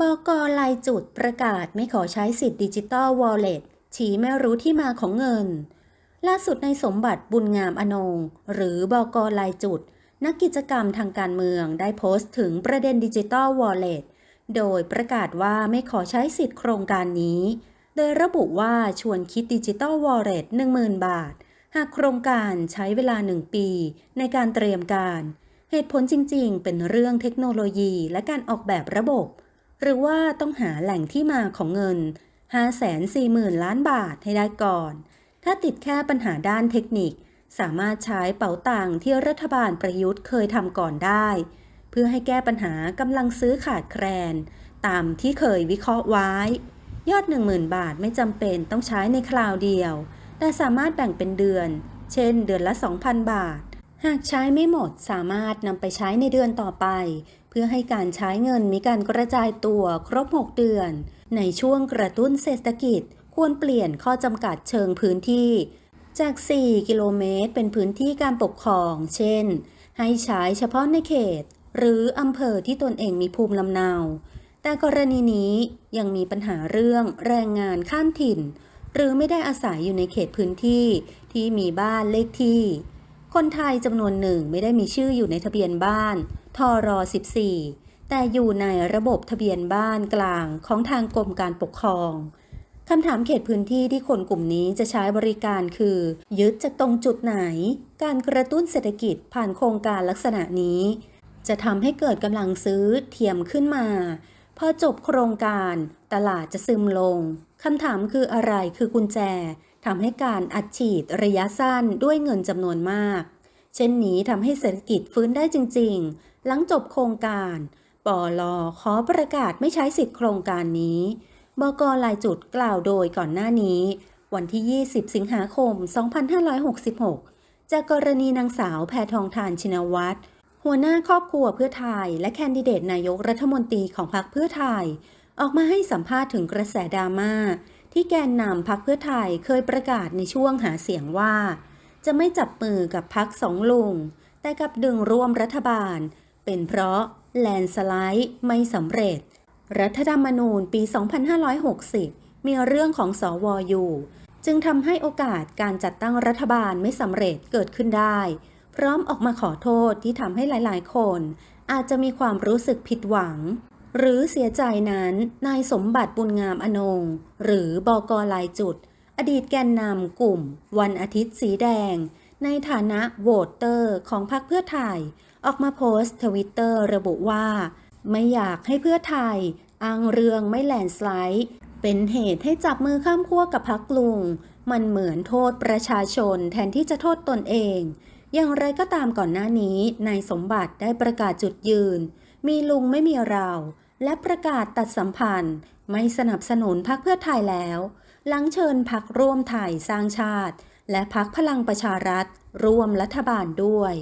บกลายจุดประกาศไม่ขอใช้สิทธิ์ดิจิตอลวอลเล็ตชี้ไม่รู้ที่มาของเงิน ล่าสุดในสมบัติบุญงามอนง หรือบกลายจุด นักกิจกรรมทางการเมืองได้โพสต์ถึงประเด็นดิจิตอลวอลเล็ตโดยประกาศว่าไม่ขอใช้สิทธิ์โครงการนี้ โดยระบุว่าชวนคิดดิจิตอลวอลเล็ต10,000 บาท หากโครงการใช้เวลา 1 ปี ในการเตรียมการ เหตุผลจริง ๆ เป็นเรื่องเทคโนโลยีและการออกแบบระบบ หรือว่าต้องหาแหล่งที่มาของเงิน 540,000 ล้านบาทให้ได้ก่อน ถ้าติดแค่ปัญหาด้านเทคนิค สามารถใช้เป๋าตังที่รัฐบาลประยุทธ์เคยทำก่อนได้ เพื่อให้แก้ปัญหากำลังซื้อขาดแคลน ตามที่เคยวิเคราะห์ไว้ ยอด 10,000 บาทไม่จำเป็นต้องใช้ในคราวเดียว แต่สามารถแบ่งเป็นเดือน เช่น เดือนละ 2,000 บาทหากใช้ไม่หมดสามารถนำไปใช้ในเดือนต่อไป พื่อให้การใช้เงินมีการกระจายตัวครบ 6 เดือน ในช่วงกระตุ้นเศรษฐกิจ ควรเปลี่ยนข้อจำกัดเชิงพื้นที่ จาก 4 กิโลเมตร เป็นพื้นที่การปกครอง เช่น ให้ใช้เฉพาะในเขต หรืออำเภอที่ตนเองมีภูมิลำเนา แต่กรณีนี้ยังมีปัญหาเรื่องแรงงานข้ามถิ่น หรือไม่ได้อาศัยอยู่ในเขตพื้นที่ที่มีบ้านเลขที่ คนไทยจำนวนหนึ่งไม่ได้มีชื่ออยู่ในทะเบียนบ้านทร14 แต่อยู่ในระบบทะเบียนบ้านกลางของทางกรมการปกครองคำถามเขตพื้นที่ที่คนกลุ่มนี้จะใช้บริการคือ ยึดจากตรงจุดไหน การกระตุ้นเศรษฐกิจผ่านโครงการลักษณะนี้ จะทำให้เกิดกำลังซื้อเทียมขึ้นมา พอจบโครงการ ตลาดจะซึมลงคำถามคืออะไรคือกุญแจ ทำให้การอัดฉีดระยะสั้นด้วยเงินจำนวนมาก เช่นนี้ทำให้เศรษฐกิจฟื้นได้จริง ๆ หลังจบโครงการปอลอขอประกาศไม่ใช้สิทธิโครงการนี้ บกลายจุดกล่าวโดยก่อนหน้านี้ วันที่ 20 สิงหาคม 2566 จากกรณีนางสาวแพทองทานชินวัตรหัวหน้าครอบครัวเพื่อไทย และแคนดิเดตนายกรัฐมนตรีของพรรคเพื่อไทย ออกมาให้สัมภาษณ์ถึงกระแสดราม่า ที่แกนนำพรรคเพื่อไทยเคยประกาศในช่วงหาเสียงว่า จะไม่จับมือกับพรรคสองลุง แต่กับดึงร่วมรัฐบาล เป็นเพราะแลนสไลด์ไม่สำเร็จ รัฐธรรมนูญปี 2560 มีเรื่องของสอวออยู่ จึงทำให้โอกาสการจัดตั้งรัฐบาลไม่สำเร็จเกิดขึ้นได้ พร้อมออกมาขอโทษที่ทำให้หลาย ๆ คน อาจจะมีความรู้สึกผิดหวัง หรือเสียใจนั้น นายสมบัติบุญงามอนง หรือบอกลายจุด อดีตแกนนำกลุ่ม วันอาทิตย์สีแดง ในฐานะโหวตเตอร์ของพรรคเพื่อไทย ออกมาโพสต์ทวิตเตอร์ระบุว่า ไม่อยากให้เพื่อไทยอ้างเรื่องไม่แลนสไลด์เป็นเหตุให้จับมือข้ามขั้วกับพักลุง มันเหมือนโทษประชาชนแทนที่จะโทษตนเอง อย่างไรก็ตามก่อนหน้านี้นายสมบัติได้ประกาศจุดยืน มีลุงไม่มีเรา และประกาศตัดสัมพันธ์ ไม่สนับสนุนพรรคเพื่อไทยแล้ว หลังเชิญพักร่วมไทยสร้างชาติ และพักพลังประชารัฐ ร่วมรัฐบาลด้วย